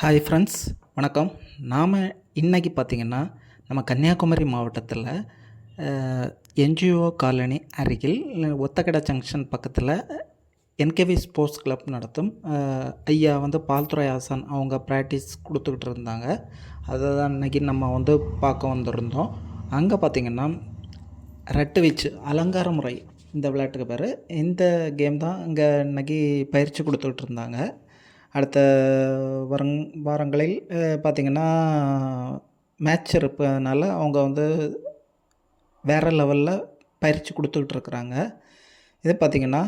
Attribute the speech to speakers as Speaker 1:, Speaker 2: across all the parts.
Speaker 1: Hi friends வணக்கம். நாம் இன்னைக்கு பார்த்திங்கன்னா நம்ம கன்னியாகுமரி மாவட்டத்தில் என்ஜிஓ காலனி அருகில் ஒத்தக்கடை ஜங்ஷன் பக்கத்தில் என்கேவி ஸ்போர்ட்ஸ் கிளப் நடத்தும் ஐயா வந்து பால்துறை ஆசான் அவங்க ப்ராக்டிஸ் கொடுத்துக்கிட்டு இருந்தாங்க. அதை தான் இன்றைக்கி நம்ம வந்து பார்க்க வந்திருந்தோம். அங்கே பார்த்திங்கன்னா ரெட்டு வீச்சு அலங்கார முறை இந்த விளையாட்டுக்கு பேர். இந்த கேம் தான் இங்கே இன்றைக்கி பயிற்சி கொடுத்துக்கிட்டு இருந்தாங்க. அடுத்த வரங் வாரங்களில் பார்த்திங்கன்னா மேட்ச் இருப்பதனால அவங்க வந்து வேறு லெவலில் பயிற்சி கொடுத்துக்கிட்டு இருக்கிறாங்க. இது பார்த்திங்கன்னா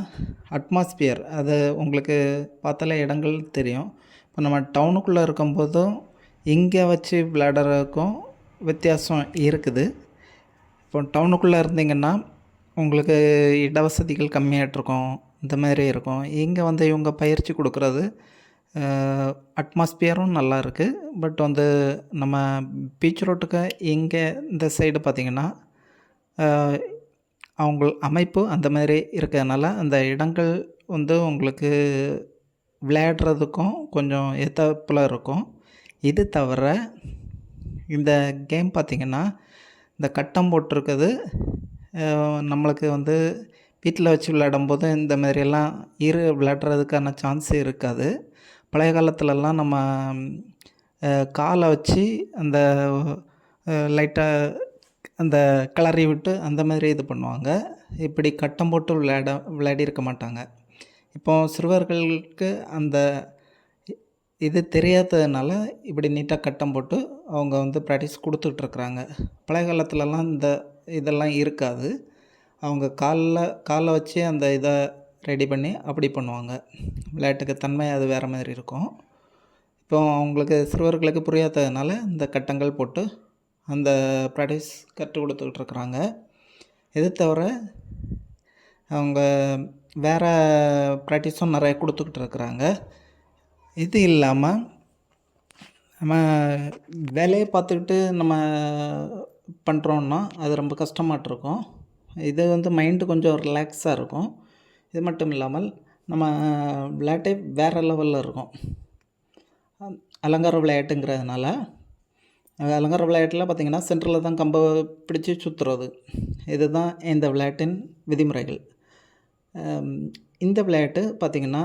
Speaker 1: அட்மாஸ்பியர் அது உங்களுக்கு பார்த்தாலே இடங்கள் தெரியும். இப்போ நம்ம டவுனுக்குள்ளே இருக்கும்போதும் இங்கே வச்சு விளையாடுறதுக்கும் வித்தியாசம் இருக்குது. இப்போ டவுனுக்குள்ளே இருந்தீங்கன்னா உங்களுக்கு இட வசதிகள் கம்மியாகிட்ருக்கும் இந்த மாதிரி இருக்கும். இங்கே வந்து இவங்க பயிற்சி கொடுக்குறது அட்மாஸ்பியரும் நல்லா இருக்குது பட் வந்து நம்ம பீச் ரோட்டுக்கு இங்கே இந்த சைடு பார்த்திங்கன்னா அவங்க அமைப்பு அந்த மாதிரி இருக்கிறதுனால அந்த இடங்கள் வந்து உங்களுக்கு விளையாடுறதுக்கும் கொஞ்சம் ஏத்தாப்புல இருக்கும். இது தவிர இந்த கேம் பார்த்திங்கன்னா இந்த கட்டம் போட்டிருக்குது. நம்மளுக்கு வந்து வீட்டில் வச்சு விளையாடும்போது இந்த மாதிரியெல்லாம் இரு விளையாடுறதுக்கான சான்ஸ் இருக்காது. பழைய காலத்துலலாம் நம்ம காலை வச்சு அந்த லைட்டாக அந்த கிளறி விட்டு அந்த மாதிரி இது பண்ணுவாங்க. இப்படி கட்டம் போட்டு விளையாட விளையாடி இருக்க மாட்டாங்க. இப்போ சிறுவர்களுக்கு அந்த இது தெரியாததுனால இப்படி நீட்டாக கட்டம் போட்டு அவங்க வந்து ப்ராக்டிஸ் கொடுத்துட்ருக்குறாங்க. பழைய காலத்துலலாம் இந்த இதெல்லாம் இருக்காது. அவங்க காலில் காலை வச்சு அந்த இதை ரெடி பண்ணி அப்படி பண்ணுவாங்க. விளையாட்டுக்கு தன்மை அது வேறு மாதிரி இருக்கும். இப்போ அவங்களுக்கு சிறுவர்களுக்கு புரியாததுனால இந்த கட்டங்கள் போட்டு அந்த ப்ராக்டிஸ் கற்றுக் கொடுத்துக்கிட்டு இருக்கிறாங்க இது தவிர அவங்க வேறு ப்ராக்டிஸும் நிறைய கொடுத்துக்கிட்டு இருக்கிறாங்க இது இல்லாமல் நம்ம வேலையை பார்த்துக்கிட்டு நம்ம பண்ணுறோன்னா அது ரொம்ப கஷ்டமாட்டிருக்கும். இது வந்து மைண்டு கொஞ்சம் ரிலாக்ஸாக இருக்கும். இது மட்டும் இல்லாமல் நம்ம விளையாட்டே வேறு லெவலில் இருக்கும். அலங்கார விளையாட்டுங்கிறதுனால அலங்கார விளையாட்டில் பார்த்திங்கன்னா சென்டரில் தான் கம்பை பிடிச்சி சுற்றுறது இதுதான் இந்த விளையாட்டின் விதிமுறைகள். இந்த விளையாட்டு பார்த்திங்கன்னா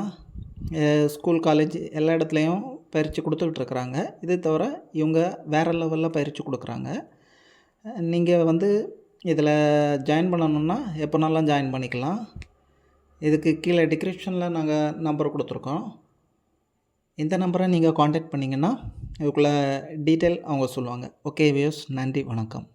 Speaker 1: ஸ்கூல் காலேஜ் எல்லா இடத்துலையும் பயிற்சி கொடுத்துக்கிட்டு இருக்கிறாங்க. இது தவிர இவங்க வேறு லெவலில் பயிற்சி கொடுக்குறாங்க. நீங்கள் வந்து இதில் ஜாயின் பண்ணணுன்னா எப்போனாலும் ஜாயின் பண்ணிக்கலாம். இதுக்கு கீழே டிஸ்கிரிப்ஷனில் நாங்கள் நம்பர் கொடுத்துருக்கோம். இந்த நம்பரை நீங்கள் காண்டாக்ட் பண்ணிங்கன்னா இதுக்குள்ளே டீட்டெயில் அவங்க சொல்லுவாங்க. ஓகே வியூஸ் நன்றி வணக்கம்.